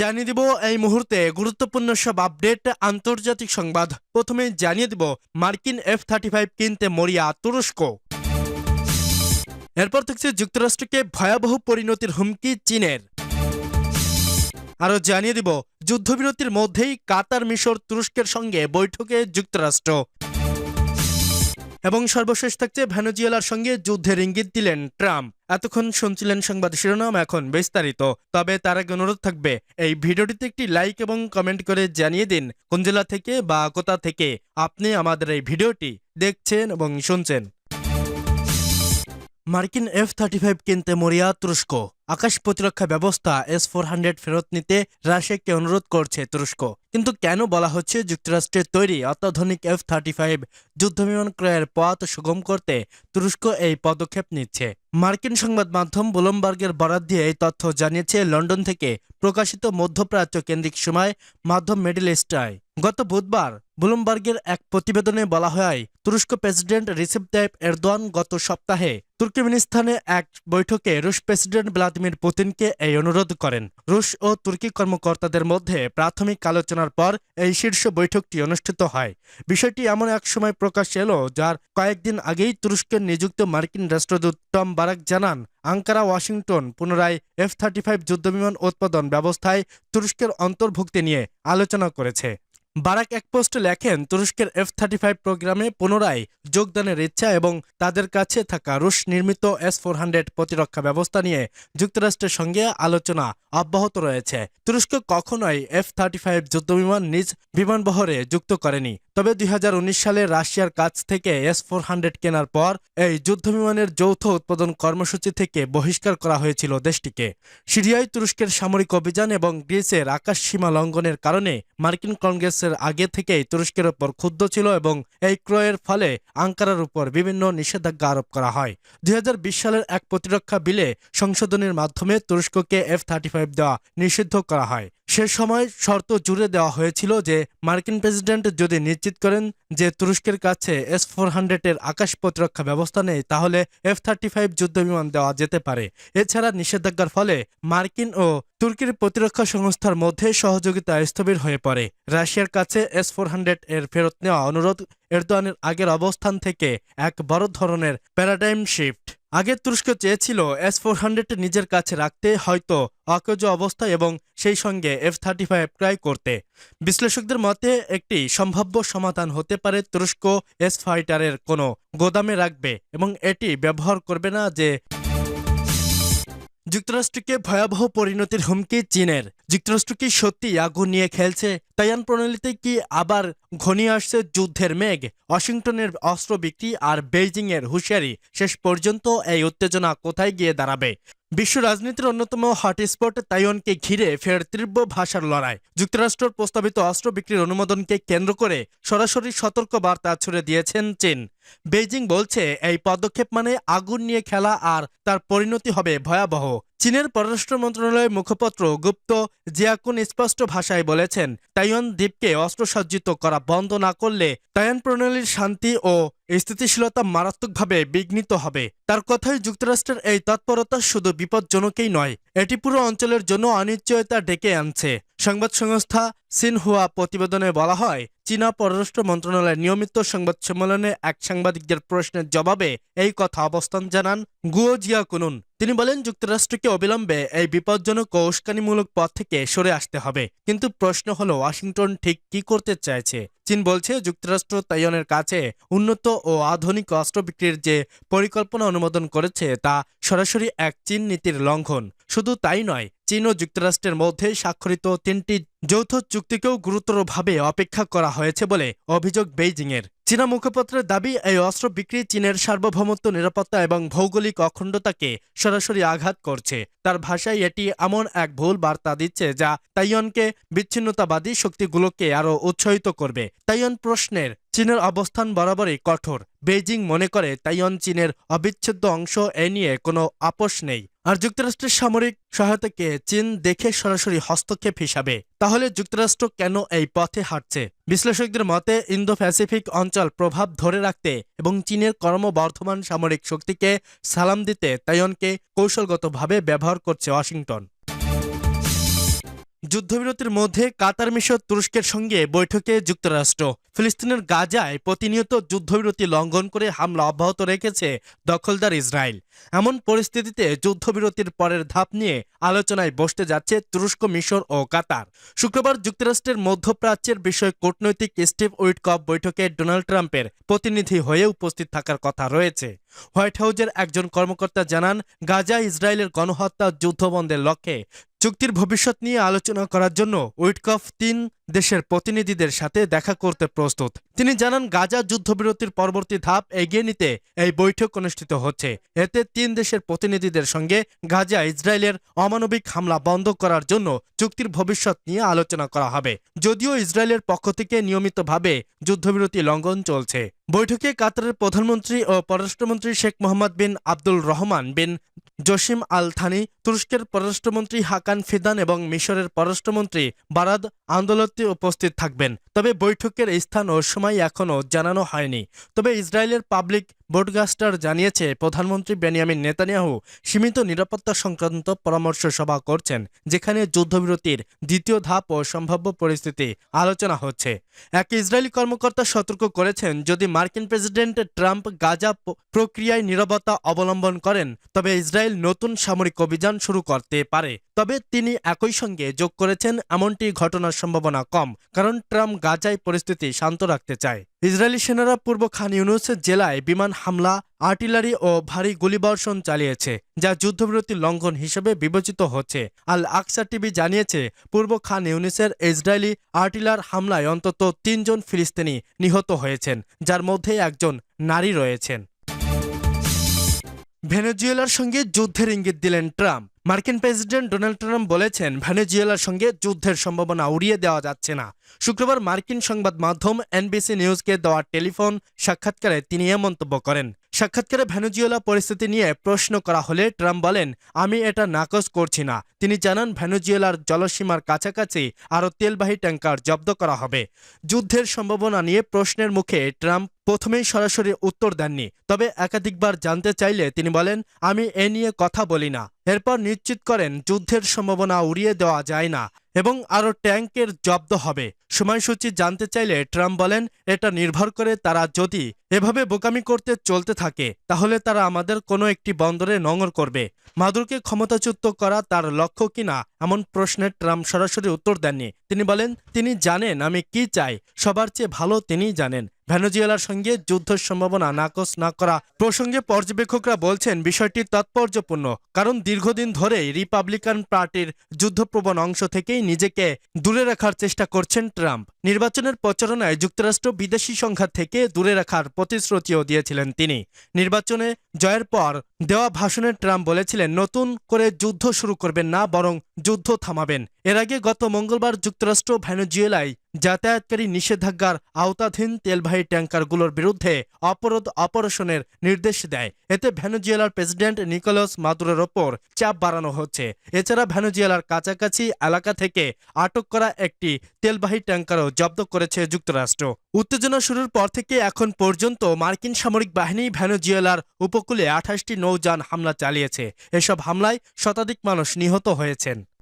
জানিয়ে দিব এই মুহূর্তে গুরুত্বপূর্ণ সব আপডেট, আন্তর্জাতিক সংবাদ। প্রথমে জানিয়ে দিব মার্কিন এফ থার্টি ফাইভ কিনতে মরিয়া তুরস্ক। এরপর থাকছে যুক্তরাষ্ট্রকে ভয়াবহ পরিণতির হুমকি চীনের। আরও জানিয়ে দিব, যুদ্ধবিরতির মধ্যেই কাতার মিশর তুরস্কের সঙ্গে বৈঠকে যুক্তরাষ্ট্র। এবং সর্বশেষ থাকছে ভেনেজুয়েলার সঙ্গে যুদ্ধের ইঙ্গিত দিলেন ট্রাম্প। এতক্ষণ শুনছিলেন সংবাদ শিরোনাম, এখন বিস্তারিত। তবে তার আগে অনুরোধ থাকবে, এই ভিডিওটিতে একটি লাইক এবং কমেন্ট করে জানিয়ে দিন কোন জেলা থেকে বা কোথা থেকে আপনি আমাদের এই ভিডিওটি দেখছেন এবং শুনছেন। মার্কিন এফ থার্টি ফাইভ কিনতে মরিয়া তুরস্ক। আকাশ প্রতিরক্ষা ব্যবস্থা এস ফোর হান্ড্রেড ফেরত নিতে রাশিয়াকে অনুরোধ করছে তুরস্ক। কিন্তু কেন বলা হচ্ছে যুক্তরাষ্ট্রের তৈরি অত্যাধুনিক এফ থার্টি ফাইভ যুদ্ধবিমান ক্রয়ের পথ সুগম করতে তুরস্ক এই পদক্ষেপ নিচ্ছে? মার্কিন সংবাদ মাধ্যম ব্লুমবার্গের বরাদ দিয়ে এই তথ্য জানিয়েছে লন্ডন থেকে প্রকাশিত মধ্যপ্রাচ্য কেন্দ্রিক সময় মাধ্যম মিডল ইস্টায় গত বুধবার ব্লুমবার্গের এক প্রতিবেদনে বলা হয়, তুরস্ক প্রেসিডেন্ট রিসেপ তাইপ এরদোয়ান গত সপ্তাহে তুর্কমেনিস্তানে এক বৈঠকে রুশ প্রেসিডেন্ট ভ্লাদিমির পুতিনকে এই অনুরোধ করেন। রুশ ও তুর্কি কর্মকর্তাদের মধ্যে প্রাথমিক আলোচনার পর এই শীর্ষ বৈঠকটি অনুষ্ঠিত হয়। বিষয়টি এমন এক সময় প্রকাশ এলো যার কয়েকদিন আগেই তুরস্কের নিযুক্ত মার্কিন রাষ্ট্রদূত টম বারাক জানান, আঙ্কারা, ওয়াশিংটন পুনরায় এফ থার্টি ফাইভ যুদ্ধবিমান উৎপাদন ব্যবস্থায় তুরস্কের অন্তর্ভুক্তি নিয়ে আলোচনা করেছে। বারাক এক পোস্টে লেখেন, তুরস্কের এফ থার্টি ফাইভ প্রোগ্রামে পুনরায় যোগদানের ইচ্ছা এবং তাদের কাছে থাকা রুশ নির্মিত এস ফোর হান্ড্রেড প্রতিরক্ষা ব্যবস্থা নিয়ে যুক্তরাষ্ট্রের সঙ্গে আলোচনা অব্যাহত রয়েছে। তুরস্ক কখনোই এফ থার্টি ফাইভ যুদ্ধবিমান নিজ বিমানবহরে যুক্ত করেনি। তবে দুই হাজার উনিশ সালে রাশিয়ার কাছ থেকে এস ফোর কেনার পর এই যুদ্ধবিমানের যৌথ উৎপাদন কর্মসূচি থেকে বহিষ্কার করা হয়েছিল দেশটিকে। সিরিয়ায় তুরস্কের সামরিক অভিযান এবং গ্রিসের আকাশ সীমা লঙ্ঘনের কারণে মার্কিন কংগ্রেসের আগে থেকেই তুরস্কের ওপর ক্ষুব্ধ ছিল এবং এই ক্রয়ের ফলে আঙ্কারার উপর বিভিন্ন নিষেধাজ্ঞা আরোপ করা হয়। দুই হাজার বিশ সালের এক প্রতিরক্ষা বিলে সংশোধনের মাধ্যমে তুরস্ককে এফ থার্টি ফাইভ দেওয়া নিষিদ্ধ করা হয়। সে সময় শর্ত জুড়ে দেওয়া হয়েছিল যে মার্কিন প্রেসিডেন্ট যদি নিশ্চিত করেন যে তুরস্কের কাছে এস ফোর হান্ড্রেডের আকাশ প্রতিরক্ষা ব্যবস্থা নেই, তাহলে এফ থার্টি ফাইভ যুদ্ধবিমান দেওয়া যেতে পারে। এছাড়া নিষেধাজ্ঞার ফলে মার্কিন ও তুর্কির প্রতিরক্ষা সংস্থার মধ্যে সহযোগিতা স্থবির হয়ে পড়ে। রাশিয়ার কাছে এস ফোর হান্ড্রেড এর ফেরত নেওয়া অনুরোধ এরদোয়ানের আগের অবস্থান থেকে এক বড় ধরনের প্যারাডাইম শিফট আগে তুরস্ক চেয়েছিল এস ফোর হান্ড্রেড নিজের কাছে রাখতে, হয়তো অকেজ অবস্থা এবং সেই সঙ্গে এফ থার্টি ফাইভ ক্রয় করতে। বিশ্লেষকদের মতে, একটি সম্ভাব্য সমাধান হতে পারে তুরস্ক এস ফাইটারের কোনো গোদামে রাখবে এবং এটি ব্যবহার করবে না যে যুক্তরাষ্ট্রকে ভয়াবহ পরিণতির হুমকি চীনের। যুক্তরাষ্ট্র কি সত্যি আগুন নিয়ে খেলছে? তাইয়ান প্রণালীতে কি আবার ঘনিয়ে আসছে যুদ্ধের মেঘ? ওয়াশিংটনের অস্ত্র বিক্রি আর বেইজিংয়ের হুঁশিয়ারি শেষ পর্যন্ত এই উত্তেজনা কোথায় গিয়ে দাঁড়াবে? বিশ্ব রাজনীতির অন্যতম হটস্পট তাইওয়ানকে ঘিরে ফের তীব্র ভাষার লড়াই। যুক্তরাষ্ট্রের প্রস্তাবিত অস্ত্র বিক্রির অনুমোদনকে কেন্দ্র করে সরাসরি সতর্ক বার্তা ছুড়ে দিয়েছেন চীন। বেইজিং বলছে, এই পদক্ষেপ মানে আগুন নিয়ে খেলা আর তার পরিণতি হবে ভয়াবহ। চীনের পররাষ্ট্র মন্ত্রণালয়ের মুখপত্র গুপ্ত জিয়াকুন স্পষ্ট ভাষায় বলেছেন, তাইওয়ান দ্বীপকে অস্ত্রসজ্জিত করা বন্ধ না করলে তাইওয়ান প্রণালীর শান্তি ও স্থিতিশীলতা মারাত্মকভাবে বিঘ্নিত হবে। তার কথায় যুক্তরাষ্ট্রের এই তৎপরতা শুধু বিপজ্জনকই নয়, এটি পুরো অঞ্চলের জন্য অনিশ্চয়তা ডেকে আনছে। সংবাদ সংস্থা সিনহুয়া প্রতিবেদনে বলা হয়, চীনা পররাষ্ট্র মন্ত্রণালয়ের নিয়মিত সংবাদ সম্মেলনে এক সাংবাদিকদের প্রশ্নের জবাবে এই কথা অবস্থান জানান গুও জিয়া কুনুন তিনি বলেন, যুক্তরাষ্ট্রকে অবিলম্বে এই বিপজ্জনক ও উস্কানিমূলক পথ থেকে সরে আসতে হবে। কিন্তু প্রশ্ন হলো, ওয়াশিংটন ঠিক কি করতে চাইছে? চীন বলছে, যুক্তরাষ্ট্র তাইওয়ানের কাছে উন্নত ও আধুনিক অস্ত্র বিক্রির যে পরিকল্পনা অনুমোদন করেছে, তা সরাসরি এক চীন নীতির লঙ্ঘন। শুধু তাই নয়, চীন ও যুক্তরাষ্ট্রের মধ্যে স্বাক্ষরিত তিনটি যৌথ চুক্তিকেও গুরুতরভাবে অপেক্ষা করা হয়েছে বলে অভিযোগ বেইজিংয়ের। চীনা মুখপাত্রের দাবি, এই অস্ত্র বিক্রি চীনের সার্বভৌমত্ব, নিরাপত্তা এবং ভৌগোলিক অখণ্ডতাকে সরাসরি আঘাত করছে। তার ভাষায় এটি এমন এক ভুল বার্তা দিচ্ছে যা তাইওয়ানকে বিচ্ছিন্নতাবাদী শক্তিগুলোকে আরও উৎসাহিত করবে। তাইওয়ান প্রশ্নের, চীনের অবস্থান বরাবরই কঠোর। বেইজিং মনে করে তাইওয়ান চীনের অবিচ্ছেদ্য অংশ এ নিয়ে কোনো আপোষ নেই। আর যুক্তরাষ্ট্রের সামরিক সহায়তাকে চীন দেখে সরাসরি হস্তক্ষেপ হিসাবে। তাহলে যুক্তরাষ্ট্র কেন এই পথে হাঁটছে? বিশ্লেষকদের মতে ইন্দো প্যাসিফিক অঞ্চল প্রভাব ধরে রাখতে এবং চীনের কর্মবর্ধমান সামরিক শক্তিকে সালাম দিতে তাইওয়ানকে কৌশলগতভাবে ব্যবহার করছে ওয়াশিংটন। যুদ্ধবিরতির মধ্যে কাতার মিশর তুরস্কের সঙ্গে বৈঠকে যুক্তরাষ্ট্র। ফিলিস্তিনের গাজায় প্রতিনিয়ত যুদ্ধবিরতি লঙ্ঘন করে হামলা অব্যাহত রেখেছে দখলদার ইসরায়েল। এমন পরিস্থিতিতে যুদ্ধবিরতির পরের ধাপ নিয়ে আলোচনায় বসতে যাচ্ছে তুরস্ক, মিশর ও কাতার। শুক্রবার যুক্তরাষ্ট্রের মধ্যপ্রাচ্যের বিষয় কূটনৈতিক স্টিভ উইটকপ বৈঠকে ডোনাল্ড ট্রাম্পের প্রতিনিধি হয়ে উপস্থিত থাকার কথা রয়েছে। হোয়াইট হাউজের একজন কর্মকর্তা জানান, গাজা ইসরায়েলের গণহত্যা যুদ্ধবন্ধের লক্ষ্যে চুক্তির ভবিষ্যৎ নিয়ে আলোচনা করার জন্য উইটকফ তিন দেশের প্রতিনিধিদের সাথে দেখা করতে প্রস্তুত। তিনি জানান, গাজা যুদ্ধবিরতির পরবর্তী ধাপ এগিয়ে নিতে এই বৈঠক অনুষ্ঠিত হচ্ছে। এতে তিন দেশের প্রতিনিধিদের সঙ্গে গাজা, ইসরায়েলের অমানবিক হামলা বন্ধ করার জন্য চুক্তির ভবিষ্যৎ নিয়ে আলোচনা করা হবে। যদিও ইসরায়েলের পক্ষ থেকে নিয়মিতভাবে যুদ্ধবিরতি লঙ্ঘন চলছে। বৈঠকে কাতারের প্রধানমন্ত্রী ও পররাষ্ট্রমন্ত্রী Sheikh Mohammed bin Abdul Rahman bin Jassim Al Thani তুরস্কের পররাষ্ট্রমন্ত্রী হাকান ফিদান এবং মিশরের পররাষ্ট্রমন্ত্রী বারাদ আন্দোলতে উপস্থিত থাকবেন। তবে বৈঠকের স্থান ও সময় এখনও জানানো হয়নি। তবে ইসরায়েলের পাবলিক ব্রডকাস্টার জানিয়েছে, প্রধানমন্ত্রী বেনিয়ামিন নেতানিয়াহু সীমিত নিরাপত্তা সংক্রান্ত পরামর্শ সভা করছেন, যেখানে যুদ্ধবিরতির দ্বিতীয় ধাপ ও সম্ভাব্য পরিস্থিতি আলোচনা হচ্ছে। এক ইসরায়েলি কর্মকর্তা সতর্ক করেছেন, যদি মার্কিন প্রেসিডেন্ট ট্রাম্প গাজা প্রক্রিয়ায় নীরবতা অবলম্বন করেন, তবে ইসরায়েল নতুন সামরিক অভিযান শুরু করতে পারে। তবে তিনি একই সঙ্গে যোগ করেছেন, এমনটি ঘটনার সম্ভাবনা কম, কারণ ট্রাম্প গাজায় পরিস্থিতি শান্ত রাখতে চায়। ইসরায়েলি সেনারা পূর্ব খান ইউনুস জেলায় বিমান হামলা, আর্টিলারি ও ভারী গুলিবর্ষণ চালিয়েছে, যা যুদ্ধবিরতি লঙ্ঘন হিসেবে বিবেচিত হচ্ছে। আল আকসার টিভি জানিয়েছে, পূর্ব খান ইউনিসের ইসরায়েলি আর্টিলার হামলায় অন্তত তিনজন ফিলিস্তিনি নিহত হয়েছেন, যার মধ্যে একজন নারী রয়েছেন। ভেনেজুয়েলার সঙ্গে যুদ্ধের ইঙ্গিত দিলেন ট্রাম্প। মার্কিন প্রেসিডেন্ট ডোনাল্ড ট্রাম্প বলেছেন, ভেনেজুয়েলার সঙ্গে যুদ্ধের সম্ভাবনা উড়িয়ে দেওয়া যাচ্ছে না। শুক্রবার মার্কিন সংবাদ মাধ্যম এনবিসি নিউজকে দেওয়া টেলিফোন সাক্ষাৎকারে তিনি এ মন্তব্য করেন। সাক্ষাৎকারে ভেনেজুয়েলা পরিস্থিতি নিয়ে প্রশ্ন করা হলে ট্রাম্প বলেন, আমি এটা নাকচ করছি না। তিনি জানান, ভেনেজুয়েলার জলসীমার কাছাকাছি আরও তেলবাহী ট্যাঙ্কার জব্দ করা হবে। যুদ্ধের সম্ভাবনা নিয়ে প্রশ্নের মুখে ট্রাম্প প্রথমেই সরাসরি উত্তর দেননি, তবে একাধিকবার জানতে চাইলে তিনি বলেন, আমি এ নিয়ে কথা বলি না। এরপর নিশ্চিত করেন, যুদ্ধের সম্ভাবনা উড়িয়ে দেওয়া যায় না এবং আরও ট্যাঙ্কের জব্দ হবে। সময়সূচি জানতে চাইলে ট্রাম্প বলেন, এটা নির্ভর করে তারা যদি এভাবে বোকামি করতে চলতে থাকে, তাহলে তারা আমাদের কোনো একটি বন্দরে নোঙর করবে। মাদুরকে ক্ষমতাচ্যুত করা তার লক্ষ্য কিনা এমন প্রশ্নে ট্রাম্প সরাসরি উত্তর দেননি। তিনি বলেন, তিনি জানেন আমি কি চাই। সবার চেয়ে ভালো তিনিই জানেন। ভেনেজুয়েলার সঙ্গে যুদ্ধের সম্ভাবনা নাকচ না করা প্রসঙ্গে পর্যবেক্ষকরা বলছেন, বিষয়টি তাৎপর্যপূর্ণ, কারণ দীর্ঘদিন ধরেই রিপাবলিকান পার্টির যুদ্ধপ্রবণ অংশ থেকেই নিজেকে দূরে রাখার চেষ্টা করছেন ট্রাম্প। নির্বাচনের প্রচারণায় যুক্তরাষ্ট্র বিদেশি সংঘাত থেকে দূরে রাখার প্রতিশ্রুতিও দিয়েছিলেন তিনি। নির্বাচনে জয়ের পর দেওয়া ভাষণে ট্রাম্প বলেছিলেন, নতুন করে যুদ্ধ শুরু করবেন না, বরং যুদ্ধ থামাবেন। এর আগে গত মঙ্গলবার যুক্তরাষ্ট্র ভেনেজুয়েলায় যাতায়াতকারী নিষেধাজ্ঞার আওতাধীন তেলবাহী ট্যাঙ্কারগুলোর বিরুদ্ধে অপরোধ অপারেশনের নির্দেশ দেয়। এতে ভেনেজুয়েলার প্রেসিডেন্ট নিকোলাস মাদুরের ওপর চাপ বাড়ানো হচ্ছে। এছাড়া ভেনেজুয়েলার কাছাকাছি এলাকা থেকে আটক করা একটি তেলবাহী ট্যাঙ্কারও জব্দ করেছে যুক্তরাষ্ট্র। উত্তেজনা শুরুর পর থেকে এখন পর্যন্ত মার্কিন সামরিক বাহিনী ভেনেজুয়েলার উপকূলে আঠাশটি নৌযান হামলা চালিয়েছে। এসব হামলায় শতাধিক মানুষ নিহত হয়েছেন।